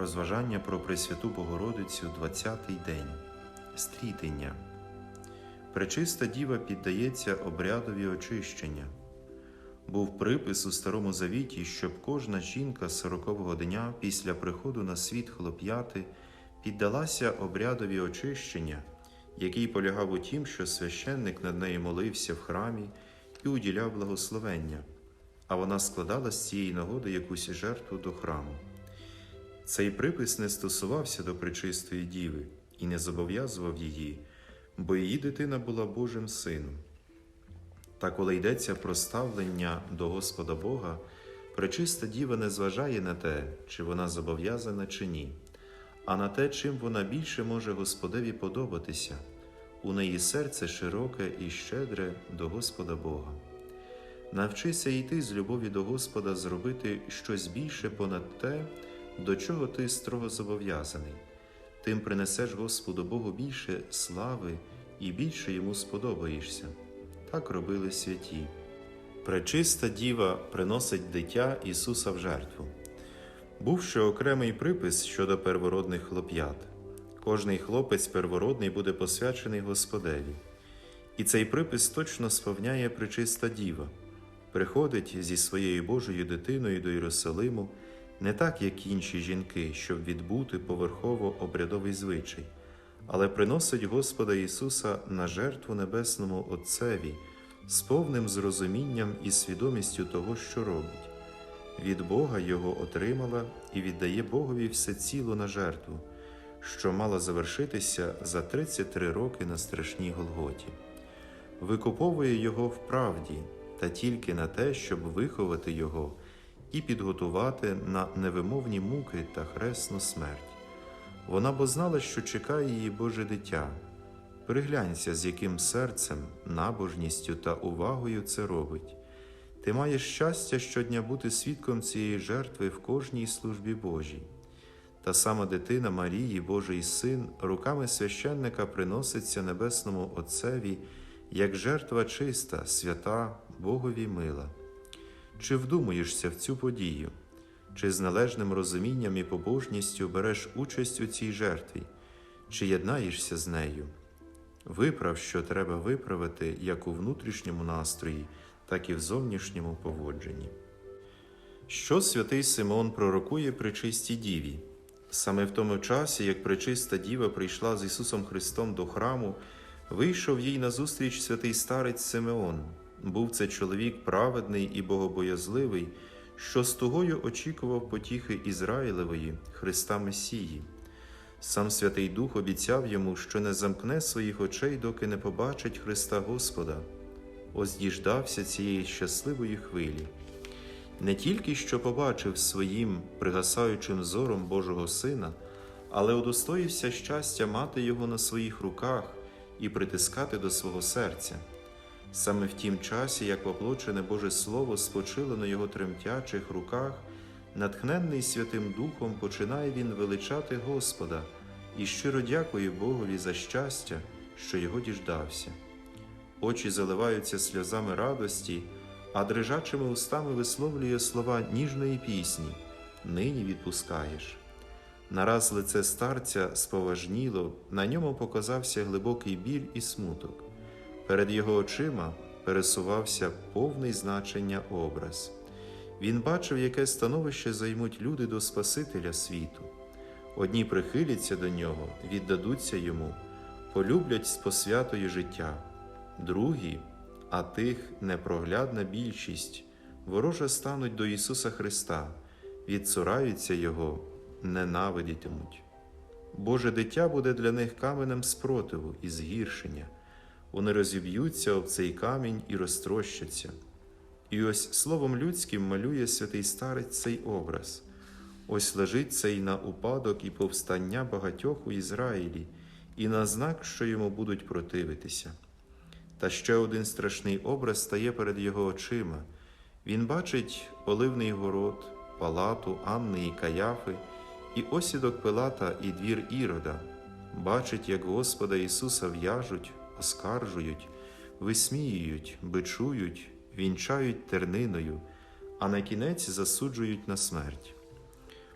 Розважання про Пресвяту Богородицю 20-й день. Стрітення. Пречиста діва піддається обрядові очищення. Був припис у Старому Завіті, щоб кожна жінка сорокового дня після приходу на світ хлоп'яти піддалася обрядові очищення, який полягав у тім, що священник над нею молився в храмі і уділяв благословення, а вона складала з цієї нагоди якусь жертву до храму. Цей припис не стосувався до пречистої діви і не зобов'язував її, бо її дитина була Божим сином. Та коли йдеться про ставлення до Господа Бога, пречиста діва не зважає на те, чи вона зобов'язана чи ні, а на те, чим вона більше може Господеві подобатися. У неї серце широке і щедре до Господа Бога. Навчися йти з любові до Господа зробити щось більше понад те, до чого ти строго зобов'язаний, тим принесеш Господу Богу більше слави і більше йому сподобаєшся. Так робили святі. Пречиста діва приносить дитя Ісуса в жертву. Був ще окремий припис щодо первородних хлоп'ят. Кожний хлопець первородний буде посвячений Господеві. І цей припис точно сповняє пречиста діва, приходить зі своєю Божою дитиною до Єрусалиму не так, як інші жінки, щоб відбути поверхово обрядовий звичай, але приносить Господа Ісуса на жертву Небесному Отцеві з повним зрозумінням і свідомістю того, що робить. Від Бога його отримала і віддає Богові всеціло на жертву, що мала завершитися за 33 роки на страшній Голготі. Викуповує його в правді та тільки на те, щоб виховати його і підготувати на невимовні муки та хресну смерть. Вона бо знала, що чекає її Боже дитя. Приглянься, з яким серцем, набожністю та увагою це робить. Ти маєш щастя щодня бути свідком цієї жертви в кожній службі Божій. Та сама дитина Марії, Божий Син, руками священника приноситься Небесному Отцеві як жертва чиста, свята, Богові мила. Чи вдумуєшся в цю подію, чи з належним розумінням і побожністю береш участь у цій жертві, чи єднаєшся з нею? Виправ, що треба виправити як у внутрішньому настрої, так і в зовнішньому поводженні. Що святий Симон пророкує при чистій діві? Саме в тому часі, як пречиста діва прийшла з Ісусом Христом до храму, вийшов їй назустріч святий старець Симеон. Був це чоловік праведний і богобоязливий, що з тугою очікував потіхи Ізраїлевої, Христа Месії. Сам Святий Дух обіцяв йому, що не замкне своїх очей, доки не побачить Христа Господа. Ось діждався цієї щасливої хвилі. Не тільки що побачив своїм пригасаючим зором Божого Сина, але удостоївся щастя мати його на своїх руках і притискати до свого серця. Саме в тім часі, як воплочене Боже Слово спочило на його тремтячих руках, натхненний Святим Духом починає він величати Господа і щиро дякує Богові за щастя, що його діждався. Очі заливаються сльозами радості, а дрижачими устами висловлює слова ніжної пісні Нині відпускаєш. Нараз лице старця споважніло, на ньому показався глибокий біль і смуток. Перед його очима пересувався повний значення образ. Він бачив, яке становище займуть люди до Спасителя світу. Одні прихиляться до нього, віддадуться йому, полюблять з посвятою життя, другі, а тих непроглядна більшість, вороже стануть до Ісуса Христа, відцураються Його, ненавидітимуть. Боже дитя буде для них каменем спротиву і згіршення вони розіб'ються об цей камінь і розтрощаться. І ось словом людським малює святий старець цей образ. Ось лежить цей на упадок і повстання багатьох у Ізраїлі, і на знак, що йому будуть противитися. Та ще один страшний образ стає перед його очима. Він бачить оливний город, палату Анни і Каяфи, і осідок Пилата і двір Ірода, бачить, як Господа Ісуса в'яжуть, оскаржують, висміюють, бичують, вінчають терниною, а на кінець засуджують на смерть.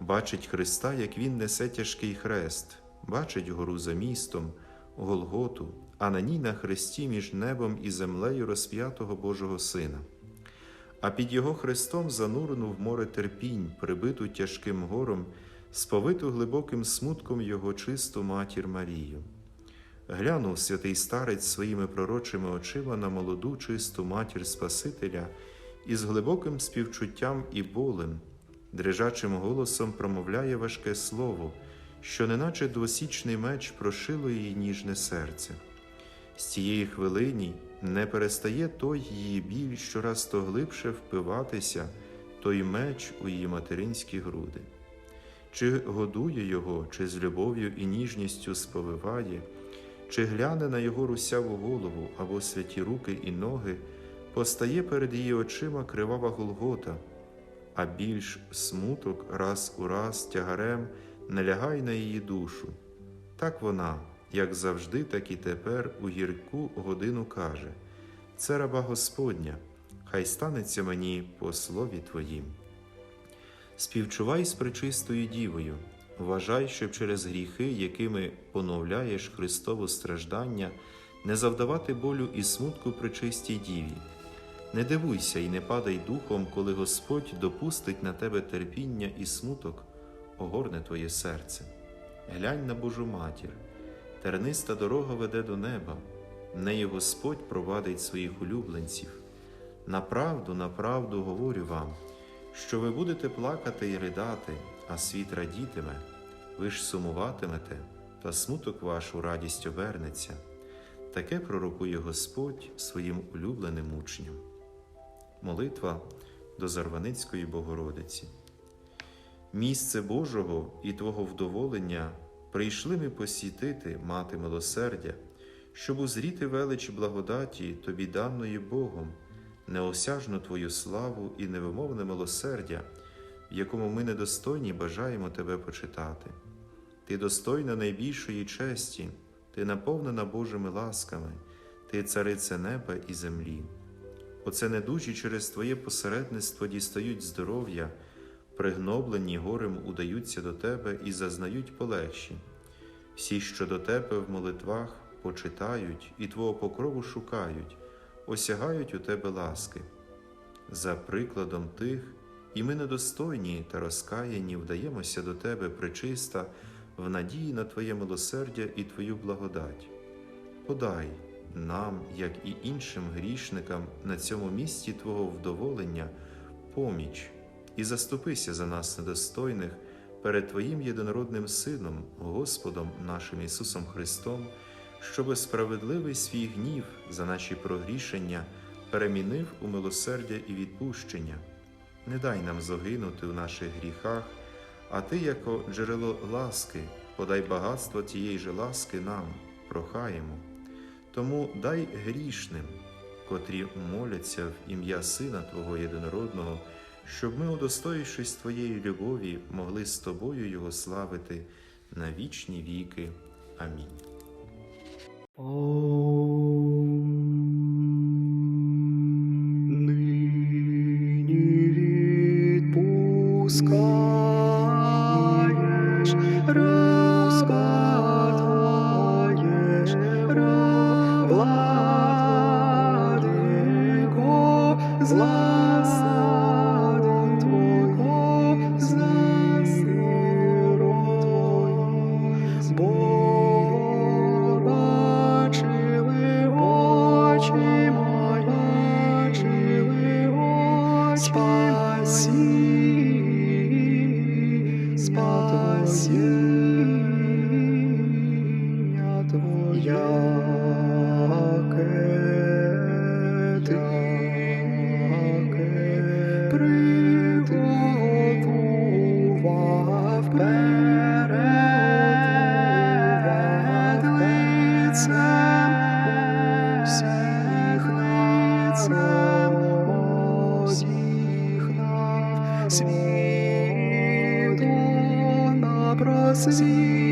бачить Христа, як Він несе тяжкий хрест, бачить гору за містом, Голготу, а на ній на хресті між небом і землею розп'ятого Божого Сина. А під його хрестом занурену в море терпінь, прибиту тяжким гором, сповиту глибоким смутком його чисту матір Марію. Глянув святий старець своїми пророчими очима на молоду чисту матір Спасителя і з глибоким співчуттям і болем, дрижачим голосом промовляє важке слово, що неначе двосічний меч прошило її ніжне серце. З цієї хвилині не перестає той її біль щораз то глибше впиватися, той меч у її материнські груди. Чи годує його, чи з любов'ю і ніжністю сповиває, чи гляне на його русяву голову або святі руки і ноги, постає перед її очима кривава Голгота, а більш смуток раз у раз тягарем налягай на її душу. Так вона, як завжди, так і тепер у гірку годину каже: Це раба Господня, хай станеться мені по слові Твоїм. Співчувай з пречистою дівою, вважай, щоб через гріхи, якими поновляєш Христове страждання, не завдавати болю і смутку пречистій діві. Не дивуйся і не падай духом, коли Господь допустить на тебе терпіння і смуток, огорне твоє серце. Глянь на Божу матір, терниста дорога веде до неба, в неї Господь провадить своїх улюбленців. Направду, направду говорю вам, що ви будете плакати і ридати, а світ радітиме, ви ж сумуватимете, та смуток ваш у радість обернеться. Таке пророкує Господь своїм улюбленим учням. Молитва до Зарваницької Богородиці. Місце Божого і Твого вдоволення прийшли ми посітити, мати милосердя, щоб узріти велич благодаті тобі даної Богом, неосяжну Твою славу і невимовне милосердя, в якому ми недостойні бажаємо Тебе почитати. Ти достойна найбільшої честі, ти наповнена Божими ласками, ти царице неба і землі. Оце недужі через Твоє посередництво дістають здоров'я, пригноблені горем удаються до Тебе і зазнають полегші. Всі, що до Тебе в молитвах почитають і Твого покрову шукають, осягають у Тебе ласки. За прикладом тих, і ми недостойні та розкаяні вдаємося до Тебе причиста, в надії на Твоє милосердя і Твою благодать. Подай нам, як і іншим грішникам на цьому місці Твого вдоволення, поміч і заступися за нас недостойних перед Твоїм єдинородним Сином, Господом нашим Ісусом Христом, щоби справедливий свій гнів за наші прогрішення перемінив у милосердя і відпущення. Не дай нам загинути в наших гріхах, а Ти, яко джерело ласки, подай багатство тієї же ласки нам, прохаємо. Тому дай грішним, котрі моляться в ім'я Сина Твого єдинородного, щоб ми, удостоївшись Твоєї любові, могли з Тобою Його славити на вічні віки. Амінь. відпускаєш, розгадаєш, владико, злади Твого, засирої, бо бачили очі мої, бачили очі спасі, спасіння Світу на просвітлення,